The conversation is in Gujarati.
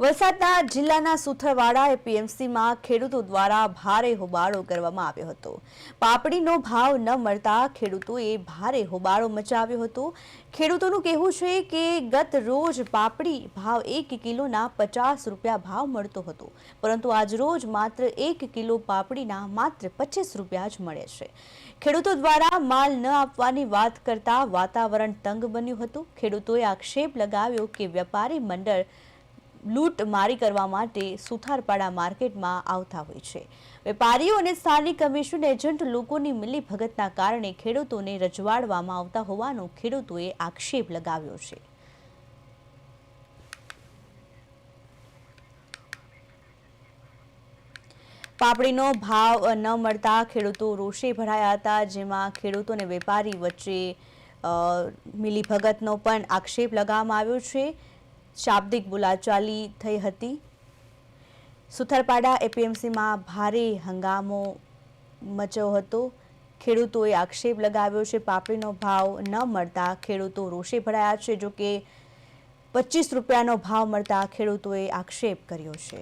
વલસાડના જિલ્લાના સુથરવાડા એપીએમસીમાં ખેડૂતો દ્વારા ભારે હોબાળો કરવામાં આવ્યો હતો. પાપડીનો ભાવ ન મળતા ખેડૂતોએ ભારે હોબાળો મચાવ્યો હતો. ખેડૂતોનું કહેવું છે કે ગત રોજ પાપડી ભાવ એક કિલોના પચાસ રૂપિયા ભાવ મળતો હતો, પરંતુ આજ રોજ માત્ર એક કિલો પાપડીના માત્ર પચીસ રૂપિયા જ મળે છે. ખેડૂતો દ્વારા માલ ન આપવાની વાત કરતા વાતાવરણ તંગ બન્યું હતું. ખેડૂતોએ આક્ષેપ લગાવ્યો કે વેપારી મંડળ લૂંટ મારી કરવા માટે સુથારપાડા માર્કેટમાં આવતા હોય છે. વેપારીઓ અને સ્થાનિક કમિશન એજન્ટ લોકોની મિલીભગતના કારણે ખેડૂતોને રજવાડવામાં આવતા હોવાનો ખેડૂતોએ આક્ષેપ લગાવ્યો છે. પાપડીનો ભાવ ન મળતા ખેડૂતો રોષે ભરાયા હતા, જેમાં ખેડૂતો અને વેપારી વચ્ચે મિલીભગતનો પણ આક્ષેપ લગાવવામાં આવ્યો છે. શાબ્દિક બોલાચાલી થઈ હતી. સુથરપાડા એપીએમસીમાં ભારે હંગામો મચ્યો હતો. ખેડૂતોએ આક્ષેપ લગાવ્યો છે, પાપડીનો ભાવ ન મળતા ખેડૂતો રોષે ભરાયા છે, જોકે પચીસ રૂપિયાનો ભાવ મળતા ખેડૂતોએ આક્ષેપ કર્યો છે.